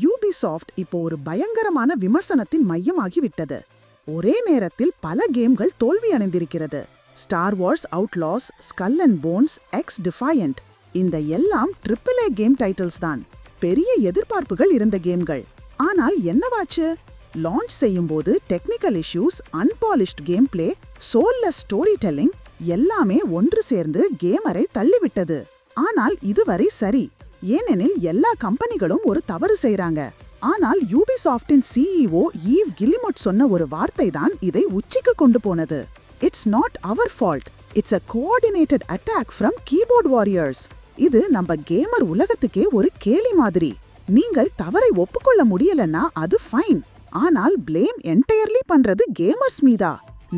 Ubisoft இப்போ ஒரு பயங்கரமான விமர்சனத்தின் மையமாகிவிட்டது. ஒரே நேரத்தில் பல கேம்கள் தோல்வி அடைந்திருக்கிறது Star Wars Outlaws Skull and Bones X Defiant இந்த எல்லாம் ட்ரிபிள் ஏ கேம் டைட்டில்ஸ் தான். பெரிய எதிர்பார்ப்புகள் இருந்த கேம்கள். ஆனால் என்னவாச்சு? லான்ச் செய்யும்போது technical issues unpolished gameplay soulless storytelling எல்லாமே ஒன்று சேர்ந்து கேமரை தள்ளிவிட்டது. ஆனால் இதுவரை சரி. ஏனெனில் எல்லா கம்பெனிகளும் ஒரு தவறு செய்கிறாங்க ஆனால் யூபிசாஃப்டின் சிஇஓ ஈவ் கிலிமட் சொன்ன ஒரு வார்த்தை தான் இதை உச்சிக்கு கொண்டு போனது. It's not our fault it's a coordinated attack from keyboard warriors இது நம்ம கேமர் உலகத்துக்கே ஒரு கேலி மாதிரி. நீங்கள் தவறை ஒப்புக்கொள்ள முடியலன்னா அது ஃபைன் ஆனால் பிளேம் என்டையர்லி பண்றது கேமர்ஸ் மீதா.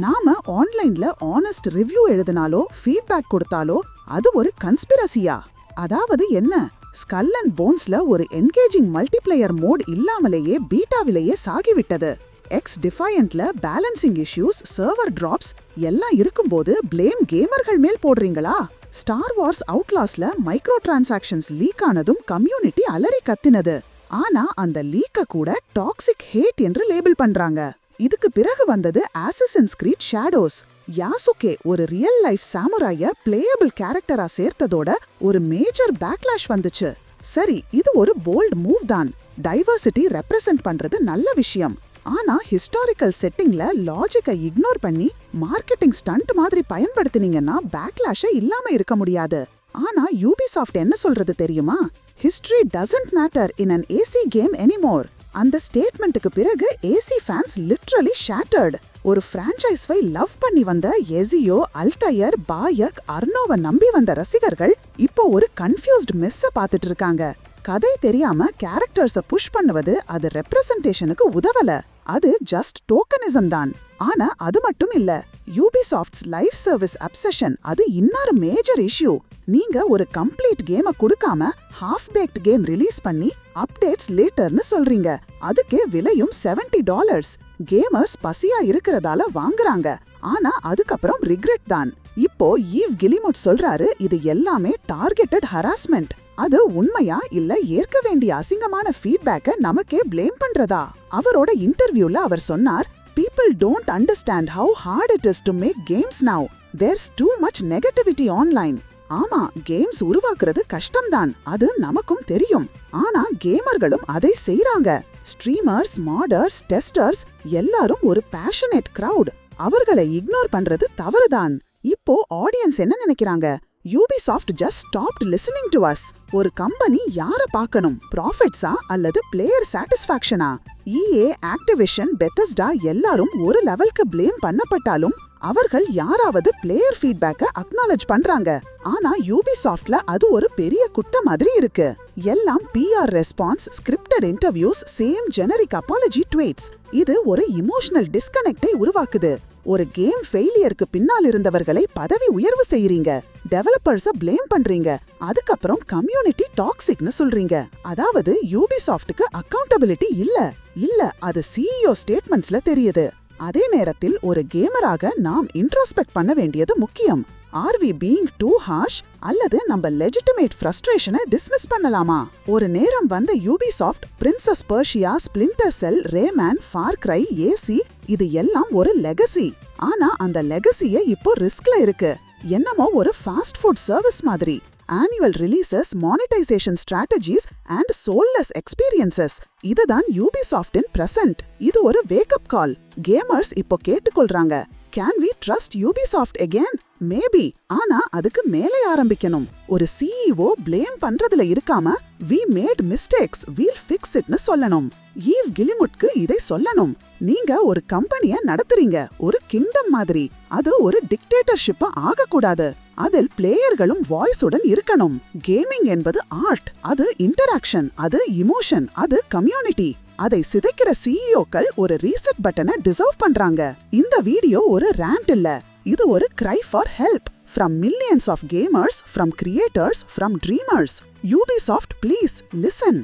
நாம ஆன்லைன்ல ஆனஸ்ட் ரிவ்யூ எழுதினாலோ ஃபீட்பேக் கொடுத்தாலோ அது ஒரு கன்ஸ்பிரசியா அதாவது என்ன? ஸ்கல் அண்ட் போன்ஸ்ல ஒரு என்கேஜிங் மல்டிப்ளேயர் மோட் இல்லாமலேயே பீட்டாவிலேயே சாகிவிட்டது. எக்ஸ் டிஃபயண்ட்ல பேலன்சிங் இஷ்யூஸ் சர்வர் டிராப்ஸ் எல்லாம் இருக்கும்போது பிளேம் கேமர்கள் மேல் போடுறீங்களா? ஸ்டார் வார்ஸ் அவுட்லாஸ்ல மைக்ரோ டிரான்சாக்ஷன்ஸ் லீக் ஆனதும் கம்யூனிட்டி அலறி கத்தினது. ஆனா அந்த லீக்க கூட டாக்ஸிக் ஹேட் என்று லேபிள் பண்றாங்க. இதுக்கு பிறகு வந்தது ஆசசன்ஸ் கிரீட் ஷேடோஸ் யாசுகே ஒரு ரியல் லைஃப் சாமுராய பிளேயபிள் கேரக்டரா சேர்த்ததோட ஒரு மேஜர் பேக்லாஷ் வந்துச்சு. சரி இது ஒரு போல்ட் மூவ் தான். டைவர்சிட்டி ரெப்ரசன்ட் பண்றது நல்ல விஷயம். ஆனா ஹிஸ்டாரிக்கல் செட்டிங்ல லாஜிக்கை இக்னோர் பண்ணி மார்க்கெட்டிங் ஸ்டண்ட் மாதிரி பயன்படுத்தினீங்கன்னா பேக்லாஷே இல்லாம இருக்க முடியாது. ஆனா யூபிசாஃப்ட் என்ன சொல்றது தெரியுமா? History doesn't matter in an AC game anymore அந்த ஸ்டேட்மெண்ட்டுக்கு பிறகு ஏசி ஃபேன்ஸ் லிட்ரலி ஷேட்டர்ட் ஒரு ஃப்ரான்ச்சைஸ்வை லவ் பண்ணி வந்த எசியோ அல்டயர் பாயக் அர்னோவை நம்பி வந்த ரசிகர்கள் இப்போ ஒரு கன்ஃபியூஸ்ட் மெஸ்ஸ பார்த்துட்டு இருக்காங்க. கதை தெரியாம கேரக்டர்ஸ புஷ் பண்ணுவது அது ரெப்ரசன்டேஷனுக்கு உதவல. அது ஜஸ்ட் டோக்கனிசம் தான். ஆனா அது மட்டும் இல்ல. யூபிசாஃப்ட்ஸ் லைஃப் சர்வீஸ் அப்சஷன் அது இன்னொரு மேஜர் இஷ்யூ நீங்க ஒரு கம்ப்ளீட் கேம கொடுக்காம ஹாஃப் பேக்ட் கேம் ரிலீஸ் பண்ணி அப்டேட்ஸ் லேட்டர்னு சொல்றீங்க. அதுக்கே விலையும் 70 டாலர்ஸ் கேமர்ஸ் பசியா இருக்கிறதால வாங்குறாங்க. ஆனா அதுக்கப்புறம் ரிக்ரெட் தான். இப்போ ஈவ் கிலிமுட் சொல்றாரு இது எல்லாமே டார்கெட்டட் ஹராஸ்மெண்ட் அது உண்மையா இல்ல ஏற்க வேண்டிய அசிங்கமான ஃபீட்பேக்க நமக்கே பிளேம் பண்றதா? அவரோட இன்டர்வியூல அவர் சொன்னார் people don't understand how hard it is to make games now there's too much negativity online ஆமா கேம்ஸ் உருவாக்குறது கஷ்டம்தான். அது நமக்கும் தெரியும். ஆனா கேமர்களும் அதை செய்றாங்க. ஸ்ட்ரீமர்ஸ் மாடர்ஸ் டெஸ்டர்ஸ் எல்லாரும் ஒரு பேஷனேட் கிரவுட் அவர்களை இக்னோர் பண்றது தவறுதான். இப்போ ஆடியன்ஸ் என்ன நினைக்கிறாங்க? Ubisoft just stopped listening to us ஒரு கம்பெனி யார பார்க்கணும்? ப்ராஃபிட்ஸா அல்லது பிளேயர் சாட்டிஸ்ஃபேக்ஷனா இஏ ஆக்டிவிஷன் பெத்தஸ்டா எல்லாரும் ஒரு லெவலுக்கு பிளேம் பண்ணப்பட்டாலும் அவர்கள் யாராவது பிளேயர் ஃபீட்பேக்க அக்னாலஜ் பண்றாங்க. ஆனா யூபிசாஃப்ட்ல அது ஒரு பெரிய குட்ட மாதிரி இருக்கு. எல்லாம் PR response scripted interviews same generic apology tweets இது ஒரு இமோஷனல் டிஸ்கனெக்டை உருவாக்குது. ஒரு கேம் ஃபெயிலியருக்கு பின்னால் இருந்தவர்களை பதவி உயர்வு செய்யறீங்க டெவலப்பர்ஸ பிளேம் பண்றீங்க. அதுக்கப்புறம் கம்யூனிட்டி டாக்ஸிக்னு சொல்றீங்க. அதாவது யூபிசாஃப்ட்டுக்கு அக்கவுண்டபிலிட்டி இல்ல. இல்ல அது சிஇஓ ஸ்டேட்மெண்ட்ஸ்ல தெரியுது. அதே நேரத்தில் ஒரு கேமராக நாம் இன்ட்ரோஸ்பெக்ட் பண்ண வேண்டியது முக்கியம். Are we being too harsh அல்லது நம்ம லெஜிட்டிமேட் ஃப்ரஸ்ட்ரேஷனை டிஸ்மிஸ் பண்ணலாமா? ஒரு நேரம் வந்த Ubisoft prince of Persia Splinter Cell Rayman Far Cry AC இது எல்லாம் ஒரு லெகசி ஆனா அந்த லெகசியே இப்போ ரிஸ்க்ல இருக்கு. என்னமோ ஒரு ஃபாஸ்ட் ஃபுட் சர்வீஸ் மாதிரி. Annual releases monetization strategies and soulless experiences இதுதான் யூபிசாஃப்டின் பிரசன்ட் இது ஒரு வேக்கப் கால் கேமர்ஸ் இப்போ கேட்டுக்கொள்றாங்க. Can we trust Ubisoft again maybe ஆனா அதுக்கு மேலே ஆரம்பிக்கணும். ஒரு சிஇஓ பிளேம் பண்றதுல இருக்காம we made mistakes we'll fix இட்னு சொல்லணும். ஈவ் கிலிமுட்க்கு இதை சொல்லணும். நீங்க ஒரு கம்பெனிய நடத்துறீங்க. ஒரு கிங்டம் மாதிரி. அது ஒரு டிக்டேட்டர்ஷிப்பா ஆகக்கூடாது. அதில் பிளேயர்களும் வாய்ஸுடன் இருக்கணும். கேமிங் என்பது ஆர்ட் அது இன்டராக்ஷன் அது இமோஷன் அது கம்யூனிட்டி அதை சிதைக்கிற சிஇஓக்கள் ஒரு ரீசெட் பட்டனை டிசர்வ் பண்றாங்க. இந்த வீடியோ ஒரு ரேண்ட் இல்ல. இது ஒரு cry for help from millions of gamers from creators from dreamers Ubisoft please listen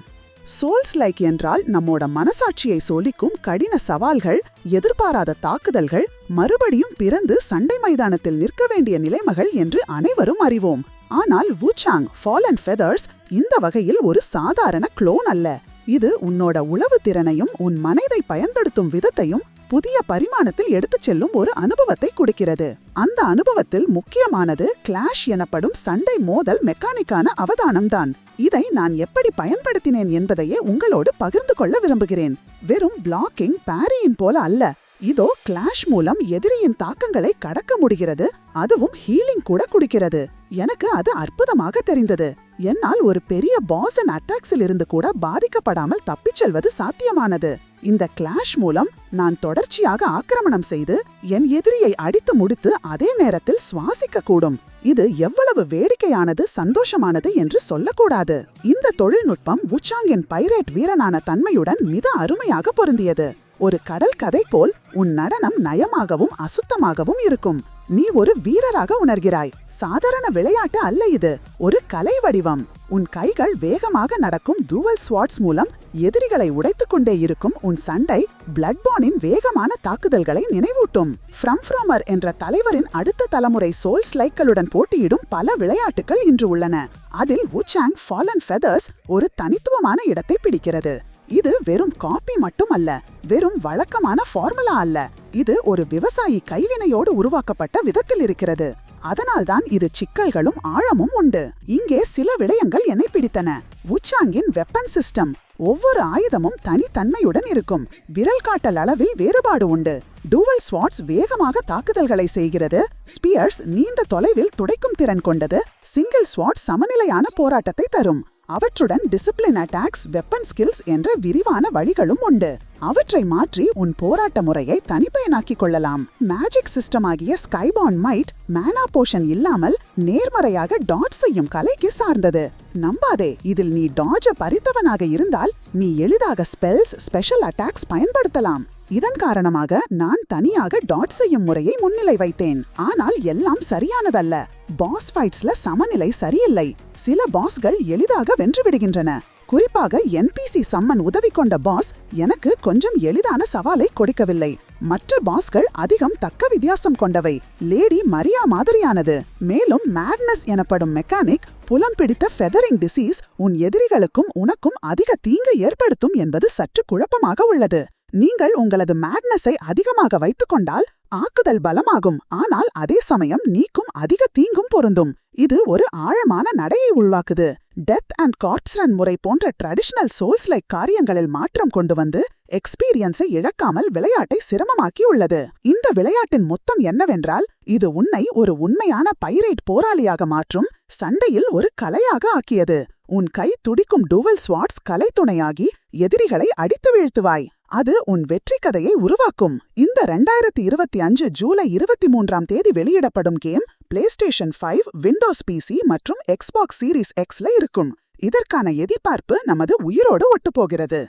souls like என்றால் நம்மோட மனசாட்சியை சோலிக்கும் கடின சவால்கள் எதிர்பாராத தாக்குதல்கள் மறுபடியும் பிறந்து சண்டை மைதானத்தில் நிற்க வேண்டிய நிலைமைகள் என்று அனைவரும் அறிவோம். ஆனால் வூச்சாங் ஃபால் அண்ட் ஃபெதர்ஸ் இந்த வகையில் ஒரு சாதாரண குளோன் அல்ல. இது உன்னோட உளவு திறனையும் உன் மனதை பயன்படுத்தும் விதத்தையும் புதிய பரிமாணத்தில் எடுத்துச் செல்லும் ஒரு அனுபவத்தை கொடுக்கிறது. அந்த அனுபவத்தில் முக்கியமானது கிளாஷ் எனப்படும் சண்டை மோதல் மெக்கானிக்கான அவதானம்தான். இதை நான் எப்படி பயன்படுத்தினேன் என்பதையே உங்களோடு பகிர்ந்து கொள்ள விரும்புகிறேன். வெறும் பிளாக்கிங் பாரியின் போல அல்ல. இதோ கிளாஷ் மூலம் எதிரியின் தாக்கங்களை கடக்க முடிகிறது. அதுவும் ஹீலிங் கூட குடிக்கிறது. எனக்கு அது அற்புதமாக தெரிந்தது. என்னால் ஒரு பெரிய பாசன் அட்டாக்ஸில் இருந்து கூட பாதிக்கப்படாமல் தப்பிச் செல்வது சாத்தியமானது. இந்த கிளாஷ் மூலம் நான் தொடர்ச்சியாக ஆக்கிரமணம் செய்து என் எதிரியை அடித்து முடித்து அதே நேரத்தில் சுவாசிக்க கூடும். இது எவ்வளவு வேடிக்கையானது சந்தோஷமானது என்று சொல்லக்கூடாது. இந்த தொழில்நுட்பம் உச்சாங்கின் பைரேட் வீரனான தன்மையுடன் மிக அருமையாக பொருந்தியது. ஒரு கடல் கதை போல் உன் நடனம் நயமாகவும் அசுத்தமாகவும் இருக்கும். நீ ஒரு வீரராக உணர்கிறாய். சாதாரண விளையாட்டு அல்ல இது. ஒரு கலை வடிவம். உன் கைகள் வேகமாக நடக்கும் டூவல் ஸ்வாட்ஸ் மூலம் எதிரிகளை உடைத்துக் கொண்டே இருக்கும் உன் சண்டை பிளட்பானின் வேகமான தாக்குதல்களை நினைவூட்டும். ஃப்ரம்ஃப்ரோமர் என்ற தலைவரின் அடுத்த தலைமுறை சோல் ஸ்லைக்களுடன் போட்டியிடும் பல விளையாட்டுகள் இன்று உள்ளன. அதில் உச்சாங் ஃபாலன் ஃபெதர்ஸ் ஒரு தனித்துவமான இடத்தை பிடிக்கிறது. இது வெறும் காப்பி மட்டுமல்ல வெறும் வழக்கமான ஃபார்முலா அல்ல. இது ஒரு விவசாயி கைவினையோடு உருவாக்கப்பட்ட விதத்தில் இருக்கிறது. அதனால்தான் இது சிக்கல்களும் ஆழமும் உண்டு. இங்கே சில விடயங்கள் என்னை பிடித்தன. உச்சாங்கின் வெப்பன் சிஸ்டம் ஒவ்வொரு ஆயுதமும் தனித்தன்மையுடன் இருக்கும். விரல் காட்டல் அளவில் வேறுபாடு உண்டு. டூவல் ஸ்வாட்ஸ் வேகமாக தாக்குதல்களை செய்கிறது. ஸ்பியர்ஸ் நீண்ட தொலைவில் துடைக்கும் திறன் கொண்டது. சிங்கிள் ஸ்வாட் சமநிலையான போராட்டத்தை தரும். அவற்றுடன் டிசிப்ளின் அட்டாக்ஸ் வெப்பன் ஸ்கில்ஸ் என்ற விரிவான வழிகளும் உண்டு. அவற்றை மாற்றி உன் போராட்ட முறையை தனிப்பயனாக்கிக் கொள்ளலாம். மேஜிக் சிஸ்டம் ஆகிய ஸ்கைபான் மைட் மேனா போஷன் இல்லாமல் நேர்மறையாக டாட் செய்யும் கலைக்கு சார்ந்தது. நம்பாதே இதில் நீ டாஜ பறித்தவனாக இருந்தால் நீ எளிதாக ஸ்பெல்ஸ் ஸ்பெஷல் அட்டாக்ஸ் பயன்படுத்தலாம். இதன் காரணமாக நான் தனியாக டாட் செய்யும் முறையை முன்னிலை வைத்தேன். ஆனால் எல்லாம் சரியானதல்ல. பாஸ் ஃபைட்ஸ்ல சமநிலை சரியில்லை. சில பாஸ்கள் எளிதாக வென்று விடுகின்றன. குறிப்பாக என்பிசி சம்மன் உதவி கொண்ட பாஸ் எனக்கு கொஞ்சம் எளிதான சவாலை கொடுக்கவில்லை. மற்ற பாஸ்கள் அதிகம் தக்க வித்தியாசம் கொண்டவை. லேடி மரியா மாதிரியானது. மேலும் மேட்னஸ் எனப்படும் மெக்கானிக் புலம் பிடித்த ஃபெதரிங் டிசீஸ் உன் எதிரிகளுக்கும் உனக்கும் அதிக தீங்கு ஏற்படுத்தும் என்பது சற்று குழப்பமாக உள்ளது. நீங்கள் உங்களது மேட்னஸை அதிகமாக வைத்துக்கொண்டால் ஆக்குதல் பலமாகும். ஆனால் அதே சமயம் நீக்கும் அதிக தீங்கும் பொருந்தும். இது ஒரு ஆழமான நடையை உருவாக்குது. டெத் அண்ட் கார்ட்ஸ்ரன் முறை போன்ற ட்ரெடிஷனல் சோல்ஸ் லைக் காரியங்களில் மாற்றம் கொண்டு வந்து எக்ஸ்பீரியன்ஸை இழக்காமல் விளையாட்டை சிரமமாக்கி உள்ளது. இந்த விளையாட்டின் மொத்தம் என்னவென்றால் இது உன்னை ஒரு உண்மையான பைரேட் போராளியாக மாற்றும் சண்டையில் ஒரு கலையாக ஆக்கியது. உன் கை துடிக்கும் டூவல் ஸ்வாட்ஸ் கலைத்துணையாகி எதிரிகளை அடித்து வீழ்த்துவாய். அது உன் வெற்றி கதையை உருவாக்கும். இந்த ரெண்டாயிரத்தி இருபத்தி அஞ்சு ஜூலை இருபத்தி மூன்றாம் தேதி வெளியிடப்படும் game PlayStation five Windows PC மற்றும் எக்ஸ்பாக்ஸ் சீரிஸ் எக்ஸ்ல இருக்கும். இதற்கான எதிர்பார்ப்பு நமது உயிரோடு ஒட்டுப்போகிறது.